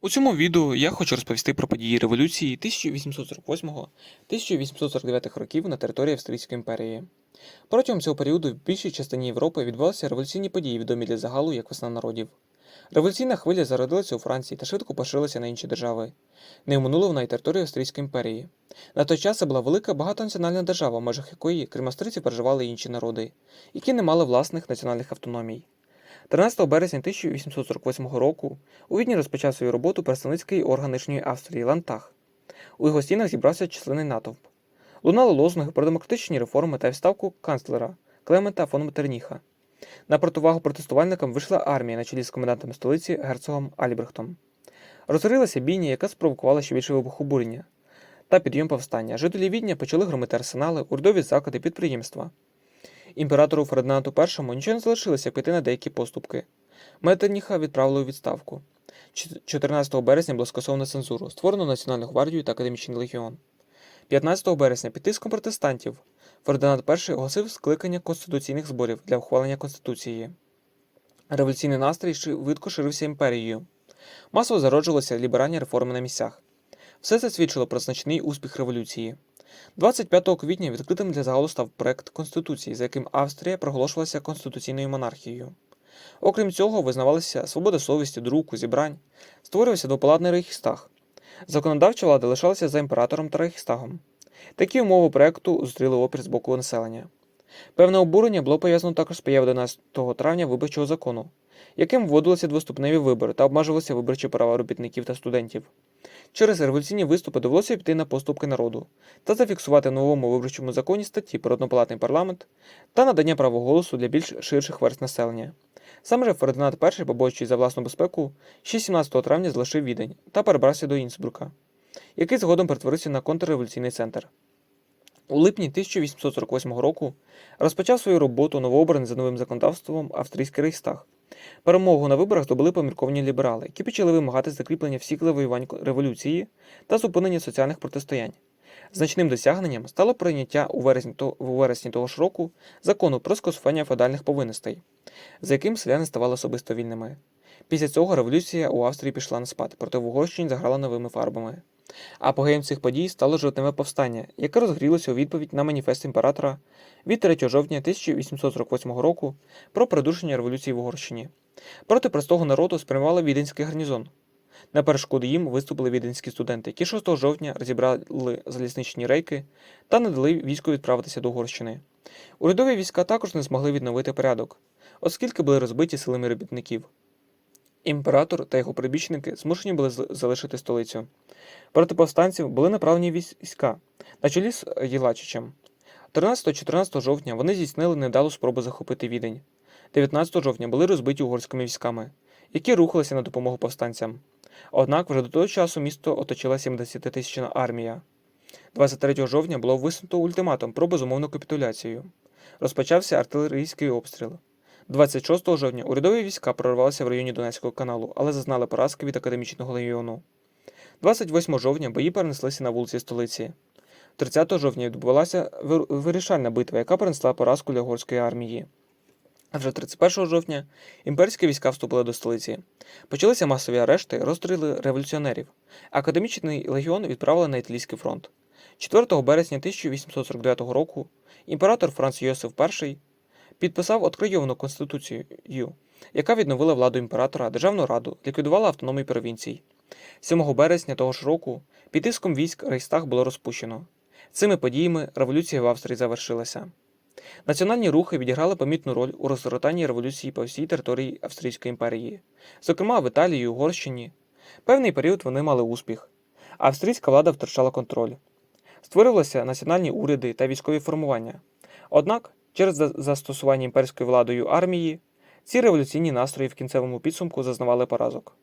У цьому відео я хочу розповісти про події революції 1848-1849 років на території Австрійської імперії. Протягом цього періоду в більшій частині Європи відбувалися революційні події, відомі для загалу як весна народів. Революційна хвиля зародилася у Франції та швидко поширилася на інші держави. Не оминула вона й територію Австрійської імперії. На той час це була велика багатонаціональна держава, в межах якої, крім австрійців, проживали інші народи, які не мали власних національних автономій. 13 березня 1848 року у Відні розпочав свою роботу представницький орган Нижньої Австрії Лантах. У його стінах зібрався численний натовп. Лунали лозунги про демократичні реформи та відставку канцлера Клемента фон Метерніха. На противагу протестувальникам вийшла армія на чолі з комендантом столиці герцогом Альбрехтом. Розгорілася бійня, яка спровокувала ще більше вибухобурення та підйом повстання. Жителі Відня почали громити арсенали, урдові заклади, підприємства. Імператору Фердинанду І нічого не залишилося як піти на деякі поступки. Метерніха відправили у відставку. 14 березня було скасовано цензуру, створено Національну гвардію та академічний легіон. 15 березня під тиском протестантів Фердинанд І оголосив скликання конституційних зборів для ухвалення конституції. Революційний настрій швидко ширився імперією. Масово зароджувалися ліберальні реформи на місцях. Все це свідчило про значний успіх революції. 25 квітня відкритим для загалу став проект Конституції, за яким Австрія проголошувалася конституційною монархією. Окрім цього, визнавалася свобода совісті, друку, зібрань, створювався двопалатний рейхстаг. Законодавча влада лишалася за імператором та рейхстагом. Такі умови проекту зустріли опір з боку населення. Певне обурення було пов'язано також з появою 11 травня виборчого закону, яким вводилися двоступневі вибори та обмежувалися виборчі права робітників та студентів. Через революційні виступи довелося піти на поступки народу та зафіксувати в новому виборчому законі статті про однопалатний парламент та надання права голосу для більш ширших верст населення. Саме же Фердинанд І, побоюючись за власну безпеку, ще 17 травня залишив відень та перебрався до Інсбрука, який згодом перетворився на контрреволюційний центр. У липні 1848 року розпочав свою роботу новообраний за новим законодавством австрійський рейхстаг. Перемогу на виборах здобули помірковані ліберали, які почали вимагати закріплення всіх завоювань революції та зупинення соціальних протистоянь. Значним досягненням стало прийняття у вересні, то- у вересні того ж року закону про скасування феодальних повинностей, за яким селяни ставали особисто вільними. Після цього революція у Австрії пішла на спад, проте в Угорщині заграла новими фарбами. Апогеєм цих подій стало жовтневе повстання, яке розгрілося у відповідь на маніфест імператора від 3 жовтня 1848 року про придушення революції в Угорщині. Проти простого народу спрямували віденський гарнізон. На перешкоду їм виступили віденські студенти, які 6 жовтня розібрали залізничні рейки та не дали війську відправитися до Угорщини. Урядові війська також не змогли відновити порядок, оскільки були розбиті силами робітників. Імператор та його прибічники змушені були залишити столицю. Проти повстанців були направлені війська на чолі з Єлачичем. 13-14 жовтня вони здійснили невдалу спробу захопити відень. 19 жовтня були розбиті угорськими військами, які рухалися на допомогу повстанцям. Однак вже до того часу місто оточила 70-тисячна армія. 23 жовтня було висунуто ультиматум про безумовну капітуляцію. Розпочався артилерійський обстріл. 26 жовтня урядові війська прорвалися в районі Донецького каналу, але зазнали поразки від академічного легіону. 28 жовтня бої перенеслися на вулиці столиці. 30 жовтня відбулася вирішальна битва, яка принесла поразку для угорської армії. А вже 31 жовтня імперські війська вступили до столиці. Почалися масові арешти, розстріли революціонерів. Академічний легіон відправили на Італійський фронт. 4 березня 1849 року імператор Франц Йосиф І підписав открийовану конституцію, яка відновила владу імператора, державну раду, ліквідувала автономії провінцій. 7 березня того ж року під тиском військ Рейхстаг було розпущено. Цими подіями революція в Австрії завершилася. Національні рухи відіграли помітну роль у розгортанні революції по всій території Австрійської імперії, зокрема в Італії і Угорщині. Певний період вони мали успіх. Австрійська влада втрачала контроль. Створювалися національні уряди та військові формування. Однак, через за- застосування імперською владою армії, ці революційні настрої в кінцевому підсумку зазнавали поразок.